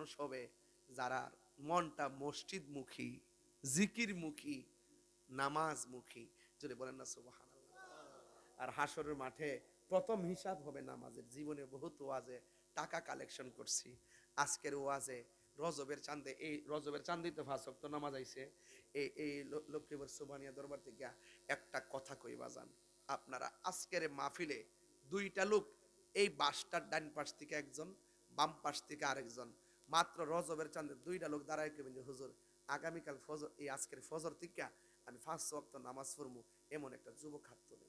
মানুষ হবে যারা মনটা মসজিদ মুখী জিকির মুখী নামাজ মুখী যদি বলেন না সুবাহান আর হাসরের মাঠে প্রথম হিসাব হবে নামাজের। জীবনে বহুত ওয়াজে টাকা কালেকশন করছি। আজকের ওয়াজে রজবের চান্দে এই রজবের চান্দি তো ফাঁস তো নামাজ আইছে। এই এই ল- লক্ষ্মীপুর সুবানিয়া দরবার থেকে একটা কথা কই বাজান। আপনারা আজকের মাহফিলে দুইটা লোক, এই বাসটার ডান পাশ থেকে একজন, বাম পাশ থেকে আরেকজন মাত্র রজবের চান্দে দুইটা লোক দাঁড়ায় কেবেন যে, হুজুর, আগামীকাল ফজর এই আজকের ফজর থেকে আমি পাঁচ ওয়াক্ত নামাজ পড়ব এমন একটা যুবক হাত তোলে।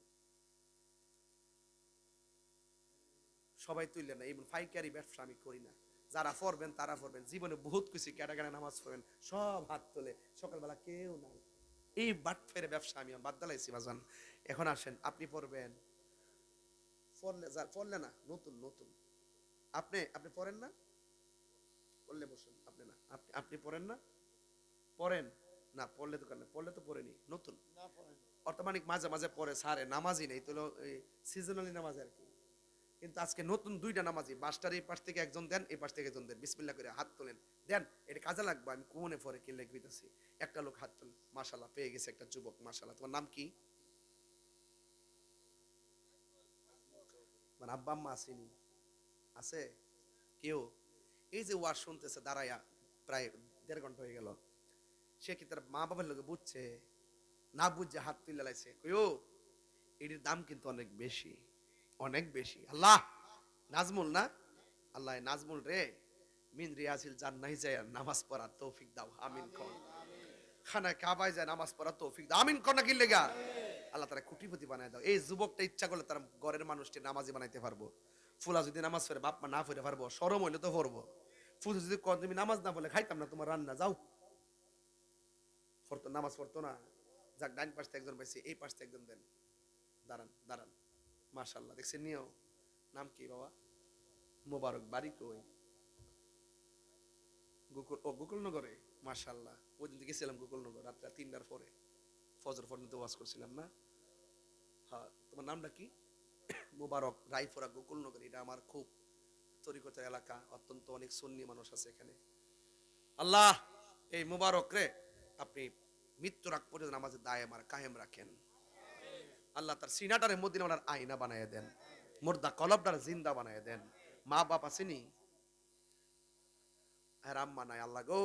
সবাই তুললেন না এমন ফাইকারি ব্যবসা আমি করি না। যারা পড়বেন, তারা পড়বেন। জীবনে বহুত কিছু ক্যাটাগারে নামাজ পড়বেন, সব হাত তোলে। সকালবেলা কেউ নাই। এই বাট ফেরে ব্যবসা আমি বাদ দালাইছি বাজান এখন আসেন, আপনি পড়বেন। পড়লে পড়লে না, নতুন নতুন। আপনি আপনি পড়েন না? পড়লে বসুন। আপনি না আপনি আপনি পড়েন না? পড়েন? না পড়লে তো কেন পড়লে তো পড়েনি নতুন। অটোমেটিক মাঝে মাঝে পড়ে সারে নামাজই নেই তো সিজনালি নামাজ আর কি। কিন্তু আজকে নতুন দুইটা নামাজি বাসটার এই পাশ থেকে একজন দেন এই পাশ থেকে একজন দেন। বিসমিল্লা করে হাত তোলেন দেন এটা কাজে লাগবে আমি কোমনে পরে কি লিখবিতেছি? একটা লোক হাত তোলেন মাশাল্লাহ পেয়ে গেছে একটা যুবক মাশাল্লাহ তোমার নাম কি? মানে আব্বা আম্মা আসেনি। আছে? কেউ? এই যে ওয়াজ শুনতেছে দাঁড়াইয়া প্রায় দেড় ঘণ্টা হয়ে গেল। সে কি তার মা বাবার লোকে বুঝছে? না বুঝছে, হাত তুলে লাইছে। কইও এটির দাম কিন্তু অনেক বেশি অনেক বেশি। আল্লাহ, নাজমুল না? আল্লাহ, নাজমুল রে, মিন রিয়াজিল জান্নাহি যায় নামাজ পড়ার তৌফিক দাও, আমিন কর। খানা কাবায় যায়, নামাজ পড়ার তৌফিক দাও, আমিন কর না কি লেগা? আল্লাহ তারা কুটিপতি বানায় দাও। এই যুবকটা ইচ্ছা করলে তার ঘরের মানুষটি নামাজি বানাইতে পারব। ফুলা যদি নামাজ পড়ে, বাপ মা না পড়ে পারব, সরম হইলে তো পড়ব। ফুল যদি কর তুমি নামাজ না বলে খাইতাম না তোমার রান্না, যাও। পড়তো, নামাজ পড়তো না। যাক ডাইন পাশ একজন পাইছে, এই পাশ থেকে একজন দেন। দাঁড়ান দাঁড়ান। মাশাল্লাহ দেখছেন নিও নাম কি বাবা? মোবারক, বাড়ি কই? গোকুল, ও গোকুলনগরে? মার্শাল্লাহ ওই দিন গেছিলাম গোকুলনগর, রাত্রে তিনটার পরে। ফজর পর্যন্ত ওয়াজ করছিলাম না? হ্যাঁ তোমার নামটা কি? মোবারক রাইফোরা গোকুলনগর, এটা আমার খুব তরিকতার এলাকা, অত্যন্ত অনেক সুন্নি মানুষ আছে এখানে। আল্লাহ, এই মোবারক রে, আপনি মৃত্যুর আগ পর্যন্ত আমাদের দায় আমার কায়েম রাখেন। আল্লাহ তার সিনাটারে মদিনা ওনার আয়না বানায় দেন। মুর্দা কলবটার জিন্দা বানায় দেন। মা বাপ আসেনি আর নাই, আল্লাহ গো,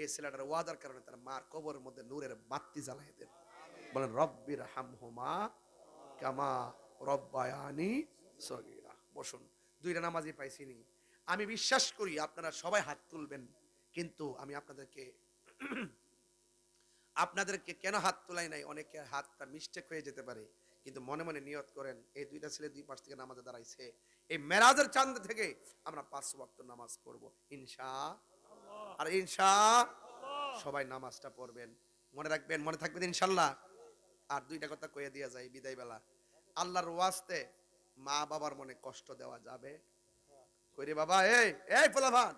এই ছেলেটার ওয়াদার কারণে তার মার কবরের মধ্যে নূরের বাতি জ্বালাই দেন। বলেন রব্বির হামহুমা কামা রব্বায়ানি সগীরা। বসুন, দুইটা নামাজই পাইছিনি। আমি বিশ্বাস করি আপনারা সবাই হাত তুলবেন, কিন্তু আমি আপনাদেরকে আপনাদেরকে কেন হাত তোলাই নাই? অনেকের হাতটা মিস্টেক হয়ে যেতে পারে, কিন্তু মনে মনে নিয়ত করেন, এই দুইটা ছেলে দুই পাশ থেকে নামাজে দাঁড়াইছে। এই মেরাজের চান্দ থেকে আমরা পাঁচ ওয়াক্ত নামাজ পড়ব ইনশা আর ইনশা সবাই নামাজটা পড়বেন। মনে রাখবেন, মনে থাকবেন ইনশাল্লাহ আর দুইটা কথা কয়ে দিয়া যায় বিদায় বেলা আল্লাহর ওয়াস্তে মা বাবার মনে কষ্ট দেওয়া যাবে। কইরে বাবা, এই এই পোলাভান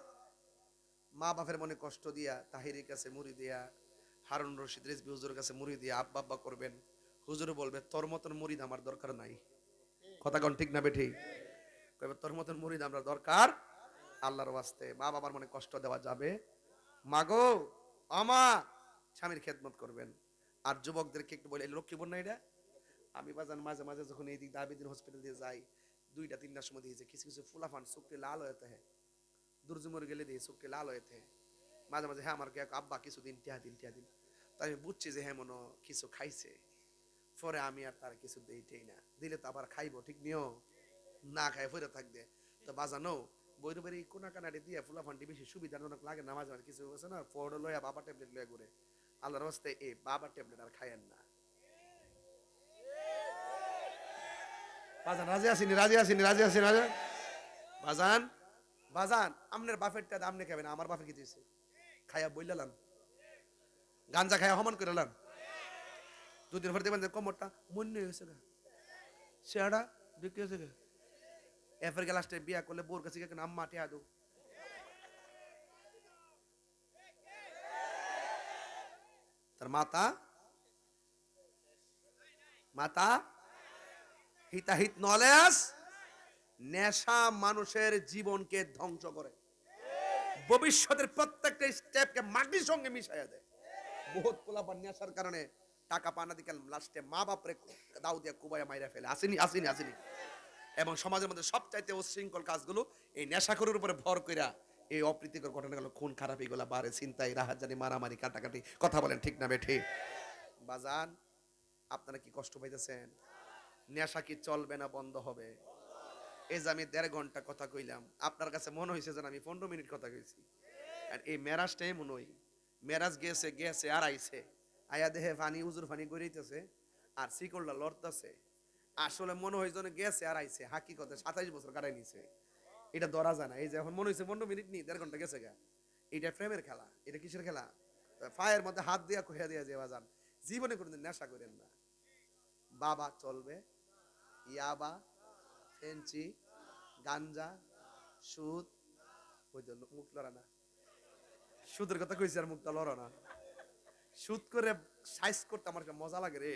মা বাপের মনে কষ্ট দিয়া, তাহিরের কাছে মুড়ি দিয়া, হারুন রশিদ রেজবি হুজুরের কাছে মুড়ি দিয়া আব্বা আব্বা করবেন। হুজুর বলবে, তোর মতন মুড়িদ আমার দরকার নাই। কথা কোন ঠিক না বেঠি? কইবে, তোর মতন মুড়িদ আমরা দরকার আল্লাহর ওয়াস্তে। মা বাবার মনে কষ্ট দেওয়া যাবে। মাগো, আমা, স্বামীর খেদমত করবেন। আর যুবকদেরকে একটু বলে লক্ষ্মী বোন না এটা? আমি বাজান মাঝে মাঝে যখন এই দিক দাবিদিন হসপিটাল দিয়ে যাই, দুইটা, তিনটার সময় দিয়েছে কিছু কিছু ফুলাফান চোখটি লাল হয়েতে হ্যাঁ দুর্জুমর গেলে দিয়ে চোখটি লাল হয়ে হয়েতে মাঝে মাঝে হ্যাঁ আমার আব্বা কিছুদিন, টিয়া দিন টিয়া দিন। তাই আমি বুঝছি যে হ্যাঁ মনে কিছু খাইছে। পরে আমি আর তার কিছু দিইটেই না। দিলে তো আবার খাইবো, ঠিক নিও না খাই ফিরে থাকবে। তো বাজানো বইরে বাড়ি কোনা কানাটি দিয়ে ফুলা ফান্ডি বেশি সুবিধাজনক লাগে না, মাঝে মাঝে কিছু আছে না পড়ো লয়া বাবা ট্যাবলেট লয়া ঘুরে। আল্লাহর হস্তে এই বাবা ট্যাবলেট আর খায়েন না। বাজান, রাজি আসিনি রাজি আসিনি রাজি আসিনি রাজি বাজান? বাজান, আমনের বাফেরটা আমনে খাবেন, আমার বাফের কি দিয়েছে? খাইয়া বইলালাম গাঞ্জা খাইয়া সমান করে লাম দুদিন পর দেখবেন কোমরটা মন্য হয়েছে গা। সেটা বিক্রি হয়েছে গা। এফের গ্লাসটা বিয়া করলে বোর কাছে গিয়ে আম্মা, টিয়া দো তার মাতা? মাতা? হিতাহিত নলেজ নেশা মানুষের জীবনকে ধ্বংস করে। ভবিষ্যতের প্রত্যেকটা স্টেপকে মাটির সঙ্গে মিশাইয়া দেয়। বহুত পোলাপান নেশার কারণে টাকা পানা দিকে লাস্টে মা বাপরে দাউ দিয়া কুবাইয়া মাইরা ফেলে। আসেনি আসেনি আসেনি। এবং সমাজের মধ্যে সবচাইতে উশৃঙ্খল কাজগুলো এই নেশাখোরের উপরে ভর কইরা এই অপ্রীতিকর ঘটনাগুলো খুন খারাপ এগুলো বাড়ে চিন্তাই রাহাজানি, মারামারি, কাটাকাটি, কথা বলেন ঠিক না বেঠে। বাজান, আপনারা কি কষ্ট পাইতেছেন? নেশা কি চলবে না বন্ধ হবে? এই যে আমি দেড় ঘণ্টা কথা কইলাম, আপনার কাছে মনে হয়েছে যেন আমি পনেরো মিনিট কথা কইছি। আর এই মেরাজটাই মনে হই মেরাজ গেছে গেছে আর আইছে। আয়া দেহে ফানি, উজুর ফানি গড়িতেছে আর শিকলটা লড়তেছে। আসলে মনে হয় যেন গেছে আর আইছে হাকি কথা সাতাইশ বছর কাটাই নিছে। এটা ধরা যায় না। এই যে এখন মনে হয়েছে পনেরো মিনিট নি দেড় ঘণ্টা গেছে গা। এটা প্রেমের খেলা, এটা কিসের খেলা? ফায়ের মধ্যে হাত দিয়া কহিয়া দিয়া যে বাজান জীবনে কোনোদিন নেশা করেন না। বাবা চলবে ইয়াবা, ফেঞ্চি, গাঞ্জা, সুদ। ওই জন্য মুখ লড়া না। সুদের কথা কইছি আর মুখটা লড়া না। সুদ করে সাইজ করতে আমার মজা লাগে রে।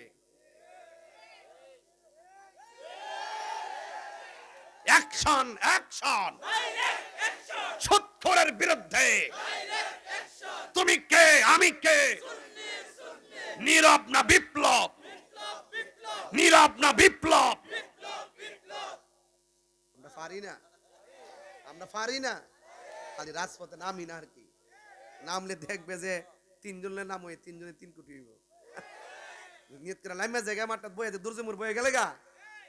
অ্যাকশন অ্যাকশন বিরুদ্ধে। তুমি কে? আমি কে? নীরব না বিপ্লব? নীরব না বিপ্লব আমরা পারি না আমরা পারি না। খালি রাজপথে নামি না আর কি। নামলে দেখবে যে তিনজনের নাম হয়ে তিনজনে তিন কোটি হইব। নিয়ত করে লাইমা জায়গা মাঠটা বয়ে দুর্জে মুর বয়ে গেলে গা।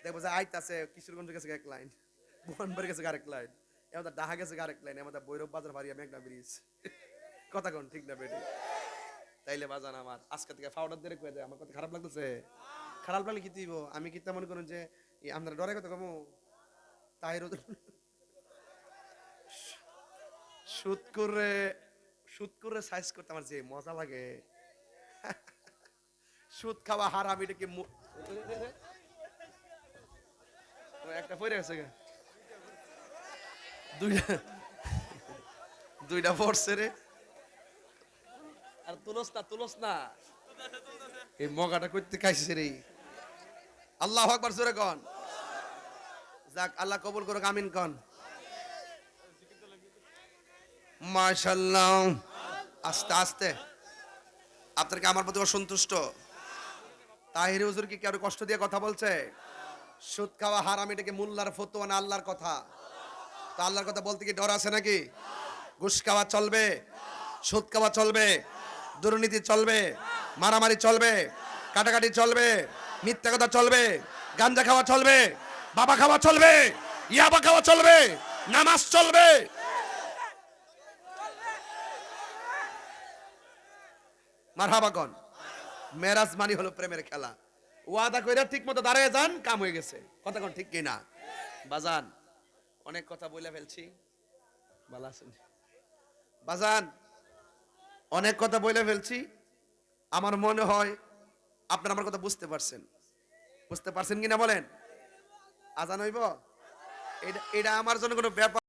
দেখব যে আইতাছে কিশোরগঞ্জ গেছে এক লাইন বনবার গেছে আরেক লাইন এমন ডাহা গেছে আরেক লাইন আমাদের বৈরব বাজার ভারি আমি একটা ব্রিজ কথা কোন, ঠিক না বেটি? তাইলে বাজান আমার, আজকে থেকে ফাউডার দিয়ে কয়ে দেয় আমার কথা খারাপ লাগতেছে। খারাপ লাগলে কি দিব আমি কি তেমন করুন যে আপনারা ডরে কথা কমো? তাই রোদ সাইজ করতে আমার যে মজা লাগে। খাওয়া হারাম, এটা কি একটা পড়ে দুইটা দুইটা পড়ছে রে। আর তুলস না তুলস না। এই মগাটা করতে খাইছে রে। আল্লাহ আকবার, জোরে কন। যাক, আল্লাহ কবুল করুক, আমিন কন। মাশাল্লাহ আস্তে আস্তে। আপনার কি আমার প্রতি অসন্তুষ্ট। তাহির হুজুর কি কারও কষ্ট দিয়ে কথা বলছে? সুদ খাওয়া হারাম এটাকে মোল্লার ফতোয়া না আল্লাহর কথা? তো আল্লাহর কথা বলতে কি ডর আছে নাকি? ঘুষ খাওয়া চলবে? সুদ খাওয়া চলবে? দুর্নীতি চলবে? মারামারি চলবে? কাটাকাটি চলবে? মিথ্যা কথা চলবে? গাঞ্জা খাওয়া চলবে? বাবা খাওয়া চলবে? ইয়াবা খাওয়া চলবে? নামাজ চলবে? মারহাবা কন মেরাজ মানি হলো প্রেমের খেলা। ওয়াদা কইরা ঠিক মতো দাঁড়ায় যান, কাম হয়ে গেছে। কথা কোন ঠিক কিনা? বাজান, অনেক কথা বলে ফেলছি। ভালো আছেন? বাজান, অনেক কথা বলে ফেলছি। আমার মনে হয় আপনার আমার কথা বুঝতে পারছেন। বুঝতে পারছেন কিনা বলেন? আজান হইব? এটা এটা আমার জন্য কোনো ব্যাপার